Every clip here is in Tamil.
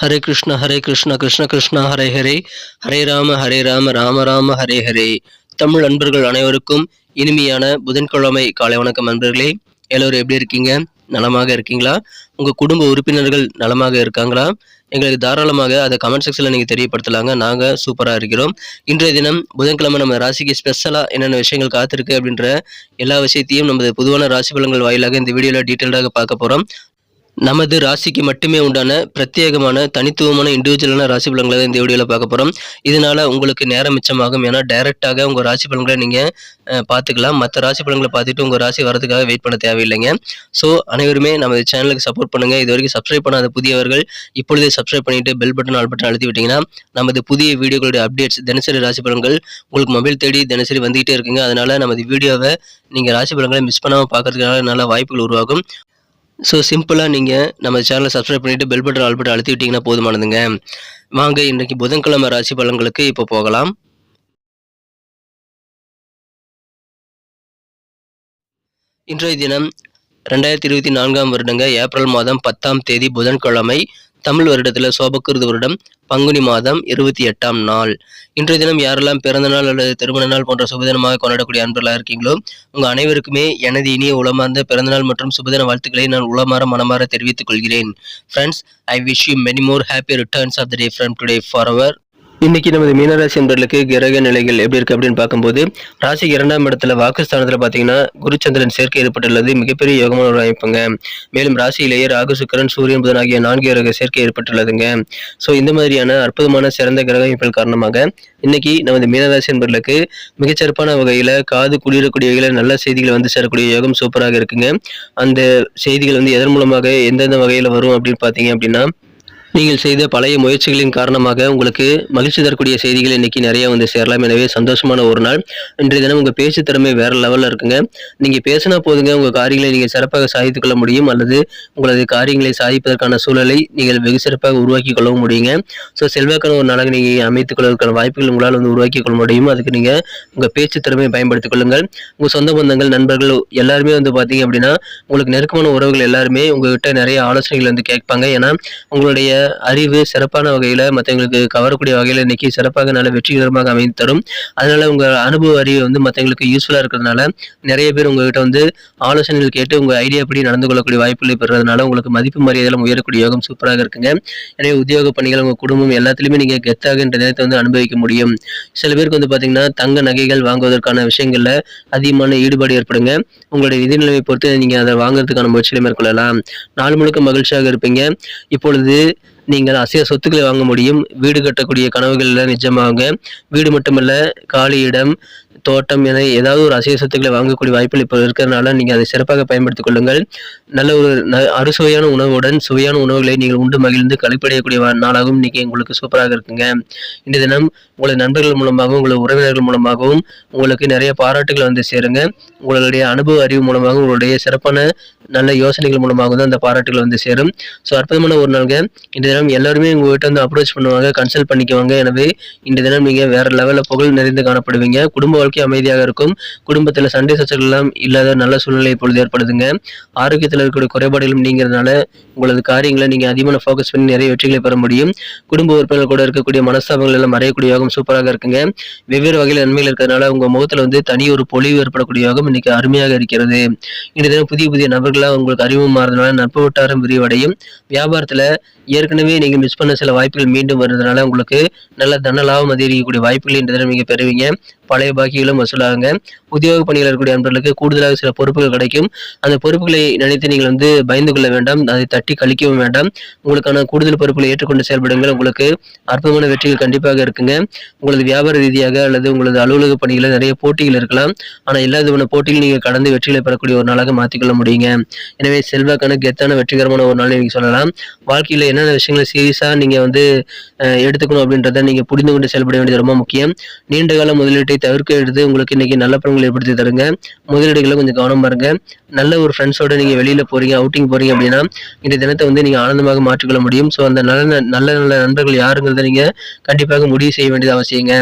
ஹரே கிருஷ்ண ஹரே கிருஷ்ண கிருஷ்ண கிருஷ்ணா ஹரே ஹரே ஹரே ராம ஹரே ராம ராம ராம ஹரே ஹரே தமிழ் அன்பர்கள் அனைவருக்கும் இனிமையான புதன்கிழமை காலை வணக்கம் நண்பர்களே. எல்லோரும் எப்படி இருக்கீங்க? நலமாக இருக்கீங்களா? உங்கள் குடும்ப உறுப்பினர்கள் நலமாக இருக்காங்களா? எங்களுக்கு தாராளமாக அதை கமெண்ட் செக்ஷனில் நீங்கள் தெரியப்படுத்தலாங்க. நாங்கள் சூப்பராக இருக்கிறோம். இன்றைய தினம் புதன்கிழமை நம்ம ராசிக்கு ஸ்பெஷலாக என்னென்ன விஷயங்கள் காத்திருக்கு அப்படின்ற எல்லா விஷயத்தையும் நமது பொதுவான ராசி பலன்கள் வாயிலாக இந்த வீடியோவில் டீட்டெயிலாக பார்க்க போகிறோம் நமது ராசிக்கு மட்டுமே உண்டான பிரத்யேகமான தனித்துவமான இண்டிவிஜுவலான ராசி பலன்களை தான் இந்த வீடியோவில் பார்க்க போகிறோம் இதனால் உங்களுக்கு நேரம் மிச்சமாகும். ஏன்னா டைரெக்டாக உங்கள் ராசி பலன்களை நீங்கள் பார்த்துக்கலாம். மற்ற ராசி பலன்களை பார்த்துட்டு உங்கள் ராசி வரதுக்காக வெயிட் பண்ண தேவையில்லைங்க. ஸோ அனைவருமே நமது சேனலுக்கு சப்போர்ட் பண்ணுங்கள் இது வரைக்கும் சப்ஸ்கிரைப் பண்ணாத புதியவர்கள் இப்பொழுதே சப்ஸ்கிரைப் பண்ணிட்டு பெல் பட்டன் ஆல் பட்டன் அழுத்தி விட்டிங்கன்னா நமது புதிய வீடியோகளுடைய அப்டேட்ஸ் தினசரி ராசி பலன்கள் உங்களுக்கு மொபைல் தேடி தினசரி வந்துகிட்டே இருக்குங்க. அதனால் நமது வீடியோவை நீங்கள் ராசி பலன்களை மிஸ் பண்ணாமல் பார்க்கறதுக்கான நல்ல வாய்ப்புகள் உருவாகும். ஸோ சிம்பிளாக நீங்கள் நம்ம சேனலை சப்ஸ்கிரைப் பண்ணிவிட்டு பெல் பட்டன் ஆல் பட்டன் அழுத்தி விட்டிங்கன்னா போதுமானதுங்க. வாங்க இன்றைக்கி புதன்கிழமை ராசி பலன்களுக்கு இப்போ போகலாம். இன்றைய தினம் ரெண்டாயிரத்தி இருபத்தி நான்காம் வருடங்க ஏப்ரல் மாதம் பத்தாம் தேதி புதன்கிழமை. தமிழ் வருடத்தில் சோபக்கிருது வருடம் பங்குனி மாதம் இருபத்தி எட்டாம் நாள். இன்றைய தினம் யாரெல்லாம் பிறந்த நாள் அல்லது திருமண நாள் போன்ற சுபதினமாக கொண்டாடக்கூடிய அன்பர்களாக இருக்கீங்களோ உங்கள் அனைவருக்குமே எனது இனிய உளமார்ந்த பிறந்தநாள் மற்றும் சுபதின வாழ்த்துக்களை நான் உளமாற மனமாற தெரிவித்துக் கொள்கிறேன். Friends I wish you many more happy returns of the day from today for our இன்னைக்கு நமது மீனராசி என்பர்களுக்கு கிரக நிலைகள் எப்படி இருக்கு அப்படின்னு பார்க்கும்போது ராசிக்கு இரண்டாம் இடத்துல வாக்குஸ்தானத்தில் பார்த்தீங்கன்னா குருச்சந்திரன் சேர்க்கை ஏற்பட்டுள்ளது மிகப்பெரிய யோகமான ஒரு அமைப்புங்க. மேலும் ராசியிலேயே ராகு சுக்கரன் சூரியன் புதன் ஆகிய நான்கு கிரக சேர்க்கை ஏற்பட்டுள்ளதுங்க. ஸோ இந்த மாதிரியான அற்புதமான சிறந்த கிரக அமைப்புகள் காரணமாக இன்னைக்கு நமது மீனராசி என்பர்களுக்கு மிகச்சிறப்பான வகையில் காது குளிரக்கூடிய வகையில் நல்ல செய்திகள் வந்து சேரக்கூடிய யோகம் சூப்பராக இருக்குங்க. அந்த செய்திகள் வந்து எதன் மூலமாக எந்தெந்த வகையில் வரும் அப்படின்னு பார்த்தீங்க அப்படின்னா நீங்கள் செய்த பழைய முயற்சிகளின் காரணமாக உங்களுக்கு மகிழ்ச்சி தரக்கூடிய செய்திகள் இன்னைக்கு நிறைய வந்து சேரலாம். எனவே சந்தோஷமான ஒரு நாள். இன்றைய தினம் உங்கள் பேச்சு திறமை வேற லெவலில் இருக்குங்க. நீங்கள் பேசினா போதுங்க. உங்கள் காரியங்களை நீங்கள் சிறப்பாக சாதித்து கொள்ள முடியும். அல்லது உங்களது காரியங்களை சாதிப்பதற்கான சூழலை நீங்கள் வெகு சிறப்பாக உருவாக்கி கொள்ளவும் முடியுங்க. ஸோ செல்வாக்கான ஒரு நாளாக நீங்கள் அமைத்துக் கொள்வதற்கான வாய்ப்புகள் உங்களால் வந்து உருவாக்கி கொள்ள முடியும். அதுக்கு நீங்கள் உங்கள் பேச்சு திறமையை பயன்படுத்திக் கொள்ளுங்கள். உங்கள் சொந்த பந்தங்கள் நண்பர்கள் எல்லாருமே வந்து பார்த்தீங்க அப்படின்னா உங்களுக்கு நெருக்கமான உறவுகள் எல்லாருமே உங்ககிட்ட நிறைய ஆலோசனைகள் வந்து கேட்பாங்க. ஏன்னா உங்களுடைய அறிவு சிறப்பான வகையில் மற்றவங்களுக்கு கவரக்கூடிய வகையில் இன்னைக்கு சிறப்பாக நல்ல வெற்றிகரமாக அமைந்து தரும் அதனால உங்கள் அனுபவ அறிவு வந்து மற்றவங்களுக்கு யூஸ்ஃபுல்லாக இருக்கிறதுனால நிறைய பேர் உங்ககிட்ட வந்து ஆலோசனைகள் கேட்டு உங்கள் ஐடியா படி நடந்து கொள்ளக்கூடிய வாய்ப்புகளை பெறுறதுனால உங்களுக்கு மதிப்பு மரியாதையில் உயரக்கூடிய யோகம் சூப்பராக இருக்குங்க. எனவே உத்தியோக பணிகள் உங்கள் குடும்பம் எல்லாத்துலேயுமே நீங்கள் கெத்தாக என்ற நேரத்தை வந்து அனுபவிக்க முடியும். சில பேருக்கு வந்து பார்த்தீங்கன்னா தங்க நகைகள் வாங்குவதற்கான விஷயங்களில் அதிகமான ஈடுபாடு ஏற்படுங்க. உங்களுடைய நிதி நிலைமை பொறுத்து நீங்கள் அதை வாங்குறதுக்கான முயற்சிகளை மேற்கொள்ளலாம். நாள் முழுக்க மகிழ்ச்சியாக இருப்பீங்க. இப்பொழுது நீங்கள் அசைய சொத்துக்களை வாங்க முடியும். வீடு கட்டக்கூடிய கனவுகளில் நிஜமாக. வீடு மட்டுமல்ல காலி இடம் தோட்டம் என ஏதாவது ஒரு அசைய சொத்துக்களை வாங்கக்கூடிய வாய்ப்புகள் இப்போ இருக்கிறதுனால நீங்கள் அதை சிறப்பாக பயன்படுத்திக் கொள்ளுங்கள். நல்ல ஒரு ந- அறுசுவையான உணவுடன் சுவையான உணவுகளை நீங்கள் உண்டு மகிழ்ந்து கழிப்படையக்கூடிய நாளாகவும் இன்றைக்கி உங்களுக்கு சூப்பராக இருக்குங்க. இந்த தினம் உங்களது நண்பர்கள் மூலமாகவும் உங்களது உறவினர்கள் மூலமாகவும் உங்களுக்கு நிறைய பாராட்டுகள் வந்து சேருங்க. உங்களுடைய அனுபவ அறிவு மூலமாக உங்களுடைய சிறப்பான நல்ல யோசனைகள் மூலமாக தான் அந்த பாராட்டுகள் வந்து சேரும். ஸோ அற்புதமான ஒரு நாளுங்க. இந்த தினம் எல்லாருமே உங்ககிட்ட வந்து அப்ரோச் பண்ணுவாங்க கன்சல்ட் பண்ணிக்குவாங்க. எனவே இந்த தினம் நீங்கள் வேற லெவலில் புகழ் நிறைந்து காணப்படுவீங்க. குடும்ப வாழ்க்கை அமைதியாக இருக்கும். குடும்பத்தில் சண்டை சச்சரவுகள் எல்லாம் இல்லாத நல்ல சூழ்நிலை இப்பொழுது ஏற்படுதுங்க. ஆரோக்கியத்தில் இருக்கக்கூடிய குறைபாடுகளும் நீங்கிறதுனால உங்களது காரியங்களை நீங்கள் அதிகமான ஃபோக்கஸ் பண்ணி நிறைய வெற்றிகளை பெற முடியும். குடும்ப உறுப்பினர்கள் கூட இருக்கக்கூடிய மனஸ்தாபங்கள் எல்லாம் மறையக்கூடிய யோகம் சூப்பராக இருக்குங்க. வெவ்வேறு வகையில் நன்மைகள் இருக்கிறதுனால உங்கள் முகத்தில் வந்து தனி ஒரு பொலிவு ஏற்படக்கூடிய யோகம் இன்னைக்கு அருமையாக இருக்கிறது. இந்த தினம் புதிய புதிய நபர்கள் நபர்களாக உங்களுக்கு அறிமுகம் மாறதுனால நட்பு வட்டாரம் விரிவடையும். வியாபாரத்துல ஏற்கனவே நீங்க மிஸ் பண்ண சில வாய்ப்புகள் மீண்டும் வருதுனால உங்களுக்கு நல்ல தன லாபம் அதிகரிக்கக்கூடிய வாய்ப்புகள் இந்த தினம் நீங்க பெறுவீங்க. பழைய பாக்கிகளும் வசூலாகுங்க. உத்தியோக பணியில் இருக்கக்கூடிய நண்பர்களுக்கு கூடுதலாக சில பொறுப்புகள் கிடைக்கும். அந்த பொறுப்புகளை நினைத்து நீங்கள் வந்து பயந்து கொள்ள வேண்டாம். அதை தட்டி கழிக்கவும் வேண்டாம். உங்களுக்கான கூடுதல் பொறுப்புகளை ஏற்றுக்கொண்டு செயல்படுங்கள். உங்களுக்கு அற்புதமான வெற்றிகள் கண்டிப்பாக இருக்குங்க. உங்களது வியாபார ரீதியாக அல்லது உங்களது அலுவலக பணிகளில் நிறைய போட்டிகள் இருக்கலாம். ஆனால் எல்லா விதமான போட்டிகள் நீங்கள் கடந்து வெற்றிகளை பெறக்கூடிய ஒரு நாளாக மாற்றிக்கொள்ள முடியுங்க. எனவே செல்வாக்கான கெத்தான வெற்றிகரமான ஒரு நாள் நீங்கள் சொல்லலாம். வாழ்க்கையில் என்னென்ன விஷயங்களை சீரியஸாக நீங்கள் வந்து எடுத்துக்கணும் அப்படின்றத நீங்கள் புரிந்து கொண்டு செயல்பட வேண்டியது ரொம்ப முக்கியம். நீண்ட கால முதலீட்டை தவிர்க்க உங்களுக்கு இன்னைக்கு நல்ல பலன்கள் ஏற்படுத்தி தருங்க. முதலீடுகளை கொஞ்சம் கவனம் பாருங்க. நல்ல ஒரு ஃப்ரெண்ட்ஸோட நீங்க வெளியில போறீங்க அவுட்டிங் போறீங்க அப்படின்னா இந்த தினத்தை வந்து நீங்க ஆனந்தமாக மாற்றிக்கொள்ள முடியும். ஸோ அந்த நல்ல நல்ல நல்ல நண்பர்கள் யாருங்கிறத நீங்க கண்டிப்பாக முடிவு செய்ய வேண்டியது அவசியங்க.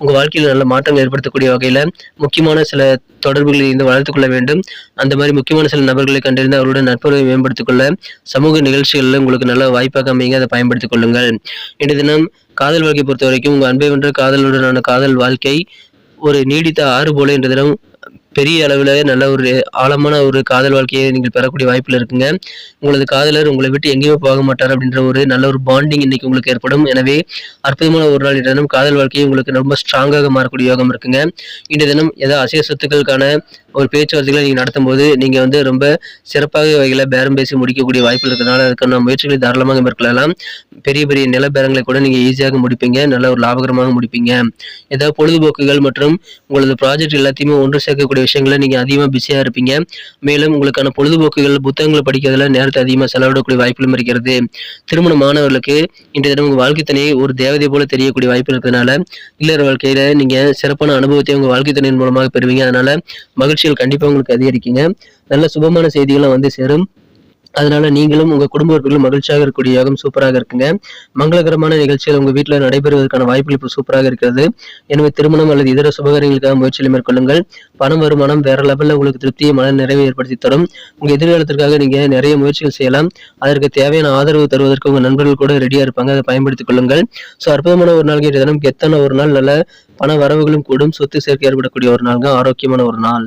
உங்க வாழ்க்கையில் நல்ல மாற்றங்கள் ஏற்படுத்தக்கூடிய வகையில முக்கியமான சில தொடர்புகளை இருந்து வளர்த்துக் கொள்ள வேண்டும். அந்த மாதிரி முக்கியமான சில நபர்களை கண்டறிந்து அவருடைய நட்புறவை மேம்படுத்திக் கொள்ள சமூக நிகழ்ச்சிகளில் உங்களுக்கு நல்ல வாய்ப்பாக அமைங்க அதை பயன்படுத்திக் கொள்ளுங்கள். இன்றைய தினம் காதல் வாழ்க்கை பொறுத்த வரைக்கும் உங்கள் அன்பை வென்ற காதலுடனான காதல் வாழ்க்கை ஒரு நீடித்த ஆறு போல இன்றைய தினம் பெரிய அளவில் நல்ல ஒரு ஆழமான ஒரு காதல் வாழ்க்கையை நீங்கள் பெறக்கூடிய வாய்ப்பில் இருக்குங்க. உங்களது காதலர் உங்களை விட்டு எங்கேயுமே போக மாட்டார் அப்படின்ற ஒரு நல்ல ஒரு பாண்டிங் இன்னைக்கு உங்களுக்கு ஏற்படும். எனவே அற்புதமான ஒரு நாள் இன்றைய தினம் காதல் வாழ்க்கையை உங்களுக்கு ரொம்ப ஸ்ட்ராங்காக மாறக்கூடிய யோகம் இருக்குங்க. இன்றைய தினம் ஏதாவது அசைய சொத்துக்களுக்கான ஒரு பேச்சுவார்த்தைகளை நீங்கள் நடத்தும் போது நீங்கள் வந்து ரொம்ப சிறப்பாக வகையில் பேரம் பேசி முடிக்கக்கூடிய வாய்ப்பு இருக்கிறதுனால அதுக்கான முயற்சிகளை தாராளமாக மேற்கொள்ளலாம். பெரிய பெரிய நில பேரங்களை கூட நீங்கள் ஈஸியாக முடிப்பீங்க. நல்ல ஒரு லாபகரமாக முடிப்பீங்க. ஏதாவது பொழுதுபோக்குகள் மற்றும் உங்களது ப்ராஜெக்ட் எல்லாத்தையுமே ஒன்று சேர்க்கக்கூடிய விஷயங்களில் நீங்கள் அதிகமாக பிஸியாக இருப்பீங்க. மேலும் உங்களுக்கான பொழுதுபோக்குகள் புத்தகங்களை படிக்கிறதுல நேரத்தை அதிகமாக செலவிடக்கூடிய வாய்ப்புகளும் இருக்கிறது. திருமண மாணவர்களுக்கு இன்றைய தினம் உங்கள் வாழ்க்கை தனியை ஒரு தேவதை போல தெரியக்கூடிய வாய்ப்பு இருக்கிறதுனால இல்லற வாழ்க்கையில நீங்கள் சிறப்பான அனுபவத்தை உங்கள் வாழ்க்கை துணையின் மூலமாக பெறுவீங்க. அதனால மகிழ்ச்சிகள் கண்டிப்பாக உங்களுக்கு அதிகரிக்குங்க. நல்ல சுபமான செய்திகளும் வந்து சேரும். அதனால நீங்களும் உங்க குடும்ப உறுப்பினர்களும் மகிழ்ச்சியாக இருக்கக்கூடிய யோகம் சூப்பராக இருக்குங்க. மங்களகரமான நிகழ்ச்சிகள் உங்க வீட்டில் நடைபெறுவதற்கான வாய்ப்புகள் இப்போ சூப்பராக இருக்கிறது. எனவே திருமணம் அல்லது இதர சுபகாரியங்களுக்காக முயற்சிகளை மேற்கொள்ளுங்கள். பணம் வருமானம் வேற லெவலில் உங்களுக்கு திருப்தியை மன நிறைவை ஏற்படுத்தி தரும். உங்க எதிர்காலத்திற்காக நீங்க நிறைய முயற்சிகள் செய்யலாம். அதற்கு தேவையான ஆதரவு தருவதற்கு உங்க நண்பர்கள் கூட ரெடியா இருப்பாங்க. அதை பயன்படுத்திக் கொள்ளுங்கள். ஸோ அற்புதமான ஒரு நாள் கேட்ட தினம். கெத்தான ஒரு நாள். நல்ல பண வரவுகளும் கூடும். சொத்து சேர்க்கை ஏற்படக்கூடிய ஒரு நாள்ங்க. ஆரோக்கியமான ஒரு நாள்.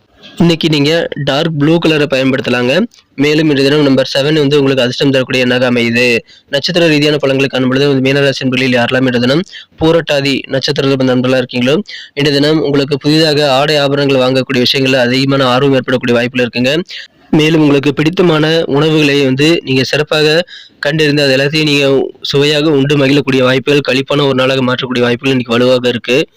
இன்னைக்கு நீங்கள் டார்க் ப்ளூ கலரை பயன்படுத்தலாங்க. மேலும் இன்று தினம் நம்பர் செவன் வந்து உங்களுக்கு அதிர்ஷ்டம் தரக்கூடிய எண்ணாக அமையுது. நட்சத்திர ரீதியான பழங்களை காணும்பொழுது வந்து மீனராசி என்பதில் யாரெல்லாம் இன்று தினம் பூரட்டாதி நட்சத்திரத்தில் நண்பர்களாக இருக்கீங்களோ இன்று தினம் உங்களுக்கு புதிதாக ஆடை ஆபரணங்கள் வாங்கக்கூடிய விஷயங்களில் அதிகமான ஆர்வம் ஏற்படக்கூடிய வாய்ப்பில் இருக்குங்க. மேலும் உங்களுக்கு பிடித்தமான உணவுகளை வந்து நீங்கள் சிறப்பாக கண்டறிந்து அது எல்லாத்தையும் நீங்கள் சுவையாக உண்டு மகிழக்கூடிய வாய்ப்புகள் கழிப்பான ஒரு நாளாக மாற்றக்கூடிய வாய்ப்புகள் இன்னைக்கு வலுவாக இருக்குது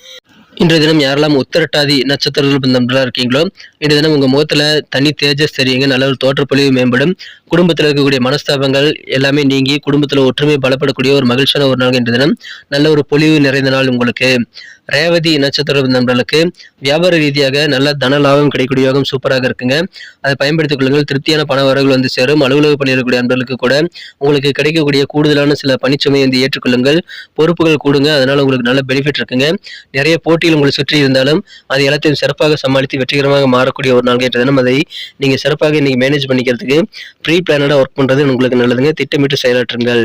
இன்றைய தினம் யாரெல்லாம் உத்தரட்டாதி நட்சத்திரங்கள் நண்பர்களாக இருக்கீங்களோ இன்றைய தினம் உங்கள் முகத்தில் தனி தேஜஸ் தெரியுங்க நல்ல ஒரு தோற்றப்பொழிவு மேம்படும். குடும்பத்தில் இருக்கக்கூடிய மனஸ்தாபங்கள் எல்லாமே நீங்கி குடும்பத்தில் ஒற்றுமை பலப்படக்கூடிய ஒரு மகிழ்ச்சியான ஒரு நாள் இன்றைய தினம். நல்ல ஒரு பொலிவு நிறைந்த நாள் உங்களுக்கு. ரேவதி நட்சத்திர நண்பர்களுக்கு வியாபார ரீதியாக நல்ல தன லாபம் கிடைக்கக்கூடிய யோகம் சூப்பராக இருக்குங்க. அதை பயன்படுத்திக் கொள்ளுங்கள். திருப்தியான பண வரவுகள் வந்து சேரும். அலுவலக பணியிடக்கூடிய நண்பர்களுக்கு கூட உங்களுக்கு கிடைக்கக்கூடிய கூடுதலான சில பணிச்சுமையை வந்து ஏற்றுக்கொள்ளுங்கள். பொறுப்புகள் கூடுங்க. அதனால உங்களுக்கு நல்ல பெனிஃபிட் இருக்குங்க. நிறைய போட்டிகள் உங்களை சுற்றி இருந்தாலும் அது எல்லாத்தையும் சிறப்பாக சமாளித்து வெற்றிகரமாக மாறக்கூடிய ஒரு நாள் கேட்ட தினம் அதை நீங்கள் சிறப்பாக இன்னைக்கு மேனேஜ் பண்ணிக்கிறதுக்கு ப்ரீ பிளானடாக ஒர்க் பண்ணுறது உங்களுக்கு நல்லதுங்க. திட்டமிட்டு செயலாற்றுங்கள்.